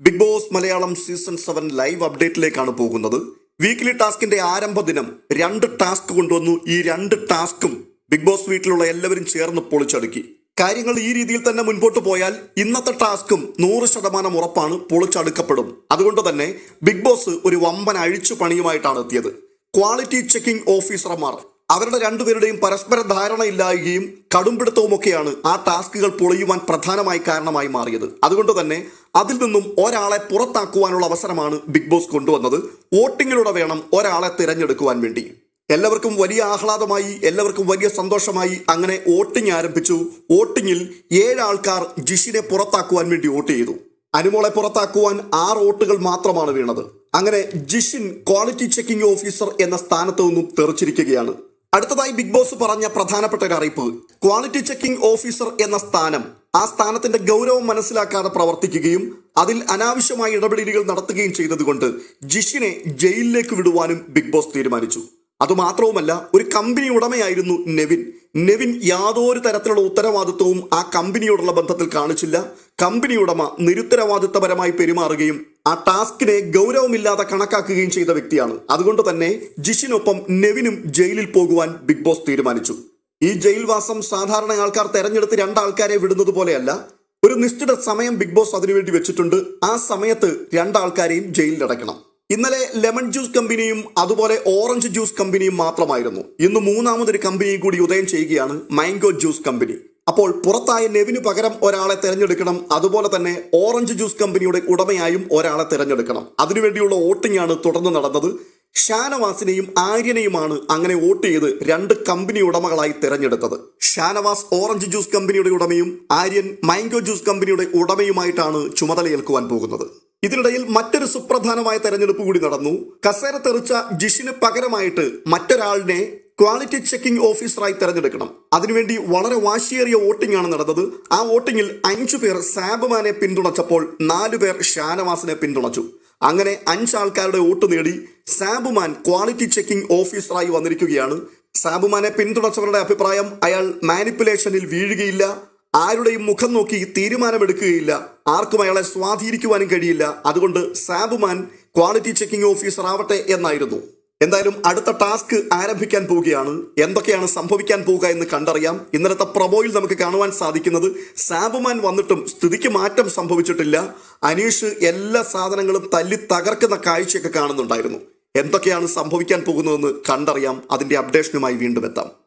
Big boss Malayalam season seven live അപ്ഡേറ്റിലേക്കാണ് പോകുന്നത്. Weekly ടാസ്കിന്റെ ആരംഭ ദിനം രണ്ട് ടാസ്ക് കൊണ്ടുവന്നു. ഈ രണ്ട് ടാസ്കും ബിഗ് ബോസ് വീട്ടിലുള്ള എല്ലാവരും ചേർന്ന് പൊളിച്ചടുക്കി. കാര്യങ്ങൾ ഈ രീതിയിൽ തന്നെ മുൻപോട്ട് പോയാൽ ഇന്നത്തെ ടാസ്കും നൂറ് ശതമാനം ഉറപ്പാണ് പൊളിച്ചടുക്കപ്പെടും. അതുകൊണ്ട് തന്നെ ബിഗ് ബോസ് ഒരു വമ്പൻ അഴിച്ചു പണിയുമായിട്ടാണ് എത്തിയത്. ക്വാളിറ്റി ചെക്കിംഗ് ഓഫീസർമാർ അവരുടെ രണ്ടുപേരുടെയും പരസ്പര ധാരണയില്ലായ്കയും കടുംപിടുത്തവുമൊക്കെയാണ് ആ ടാസ്കുകൾ പൊളിയുവാൻ പ്രധാനമായി കാരണമായി മാറിയത്. അതുകൊണ്ട് തന്നെ അതിൽ നിന്നും ഒരാളെ പുറത്താക്കുവാനുള്ള അവസരമാണ് ബിഗ് ബോസ് കൊണ്ടുവന്നത്. വോട്ടിങ്ങിലൂടെ വേണം ഒരാളെ തിരഞ്ഞെടുക്കുവാൻ വേണ്ടി. എല്ലാവർക്കും വലിയ ആഹ്ലാദമായി എല്ലാവർക്കും വലിയ സന്തോഷമായി അങ്ങനെ വോട്ടിംഗ് ആരംഭിച്ചു. വോട്ടിങ്ങിൽ ഏഴ് ആൾക്കാർ ജിഷിനെ പുറത്താക്കുവാൻ വേണ്ടി വോട്ട് ചെയ്തു. അനുമോളെ പുറത്താക്കുവാൻ ആറ് വോട്ടുകൾ മാത്രമാണ് വീണത്. അങ്ങനെ ജിഷിൻ ക്വാളിറ്റി ചെക്കിംഗ് ഓഫീസർ എന്ന സ്ഥാനത്ത് നിന്നും തെറിച്ചിരിക്കുകയാണ്. അടുത്തതായി ബിഗ് ബോസ് പറഞ്ഞ പ്രധാനപ്പെട്ട ഒരു അറിയിപ്പ്. ക്വാളിറ്റി ചെക്കിംഗ് ഓഫീസർ എന്ന സ്ഥാനം. ആ സ്ഥാനത്തിന്റെ ഗൗരവം മനസ്സിലാക്കാതെ പ്രവർത്തിക്കുകയും അതിൽ അനാവശ്യമായ ഇടപെടലുകൾ നടത്തുകയും ചെയ്തതുകൊണ്ട് ജിഷിനെ ജയിലിലേക്ക് വിടുവാനും ബിഗ് ബോസ് തീരുമാനിച്ചു. അതുമാത്രവുമല്ല ഒരു കമ്പനി ഉടമയായിരുന്നു നെവിൻ. നെവിൻ യാതൊരു തരത്തിലുള്ള ഉത്തരവാദിത്വവും ആ കമ്പനിയോടുള്ള ബന്ധത്തിൽ കാണിച്ചില്ല. കമ്പനി ഉടമ നിരുത്തരവാദിത്തപരമായി പെരുമാറുകയും ആ ടാസ്കിനെ ഗൗരവമില്ലാതെ കണക്കാക്കുകയും ചെയ്ത വ്യക്തിയാണ്. അതുകൊണ്ട് തന്നെ ജിഷിനൊപ്പം നെവിനും ജയിലിൽ പോകുവാൻ ബിഗ് ബോസ് തീരുമാനിച്ചു. ഈ ജയിൽവാസം സാധാരണ ആൾക്കാർ തെരഞ്ഞെടുത്ത് രണ്ടാൾക്കാരെ വിടുന്നത് പോലെയല്ല ഒരു നിശ്ചിത സമയം ബിഗ് ബോസ് അതിനുവേണ്ടി വെച്ചിട്ടുണ്ട്. ആ സമയത്ത് രണ്ടാൾക്കാരെയും ജയിലിലടക്കണം ഇന്നലെ ലെമൺ ജ്യൂസ് കമ്പനിയും അതുപോലെ ഓറഞ്ച് ജ്യൂസ് കമ്പനിയും മാത്രമായിരുന്നു. ഇന്ന് മൂന്നാമതൊരു കമ്പനിയും കൂടി ഉദയം ചെയ്യുകയാണ് മാംഗോ ജ്യൂസ് കമ്പനി. അപ്പോൾ പുറത്തായ നെവിന് പകരം ഒരാളെ തിരഞ്ഞെടുക്കണം. അതുപോലെ തന്നെ ഓറഞ്ച് ജ്യൂസ് കമ്പനിയുടെ ഉടമയായും ഒരാളെ തിരഞ്ഞെടുക്കണം. അതിനുവേണ്ടിയുള്ള വോട്ടിംഗ് ആണ് തുടർന്ന് നടന്നത്. ഷാനവാസിനെയും ആര്യനെയുമാണ് അങ്ങനെ വോട്ട് ചെയ്ത് രണ്ട് കമ്പനി ഉടമകളായി തിരഞ്ഞെടുത്തത്. ഷാനവാസ് ഓറഞ്ച് ജ്യൂസ് കമ്പനിയുടെ ഉടമയും ആര്യൻ മാംഗോ ജ്യൂസ് കമ്പനിയുടെ ഉടമയുമായിട്ടാണ് ചുമതലയേൽക്കുവാൻ പോകുന്നത്. ഇതിനിടയിൽ മറ്റൊരു സുപ്രധാനമായ തെരഞ്ഞെടുപ്പ് കൂടി നടന്നു. കസേര തെറിച്ച ജിഷിന് പകരമായിട്ട് മറ്റൊരാളിനെ ക്വാളിറ്റി ചെക്കിംഗ് ഓഫീസറായി തെരഞ്ഞെടുക്കണം. അതിനുവേണ്ടി വളരെ വാശിയേറിയ വോട്ടിംഗ് ആണ് നടന്നത്. ആ വോട്ടിംഗിൽ അഞ്ചു പേർ സാബുമാനെ പിന്തുണച്ചപ്പോൾ നാലു പേർ ഷാനവാസിനെ പിന്തുണച്ചു. അങ്ങനെ അഞ്ച് ആൾക്കാരുടെ വോട്ട് നേടി സാബുമാൻ ക്വാളിറ്റി ചെക്കിംഗ് ഓഫീസറായി വന്നിരിക്കുകയാണ്. സാബുമാനെ പിന്തുണച്ചവരുടെ അഭിപ്രായം അയാൾ മാനിപ്പുലേഷനിൽ വീഴുകയില്ല. ആരുടെയും മുഖം നോക്കി തീരുമാനമെടുക്കുകയില്ല. ആർക്കും അയാളെ സ്വാധീനിക്കുവാനും കഴിയില്ല. അതുകൊണ്ട് സാബുമാൻ ക്വാളിറ്റി ചെക്കിംഗ് ഓഫീസർ ആവട്ടെ എന്നായിരുന്നു. എന്തായാലും അടുത്ത ടാസ്ക് ആരംഭിക്കാൻ പോവുകയാണ്. എന്തൊക്കെയാണ് സംഭവിക്കാൻ പോവുക എന്ന് കണ്ടറിയാം. ഇന്നലത്തെ പ്രൊമോയിൽ നമുക്ക് കാണുവാൻ സാധിക്കുന്നത് സാബുമാൻ വന്നിട്ടും സ്ഥിതിക്ക് മാറ്റം സംഭവിച്ചിട്ടില്ല. അനീഷ് എല്ലാ സാധനങ്ങളും തല്ലി തകർക്കുന്ന കാഴ്ചയൊക്കെ കാണുന്നുണ്ടായിരുന്നു. എന്തൊക്കെയാണ് സംഭവിക്കാൻ പോകുന്നതെന്ന് കണ്ടറിയാം. അതിന്റെ അപ്ഡേഷനുമായി വീണ്ടും എത്താം.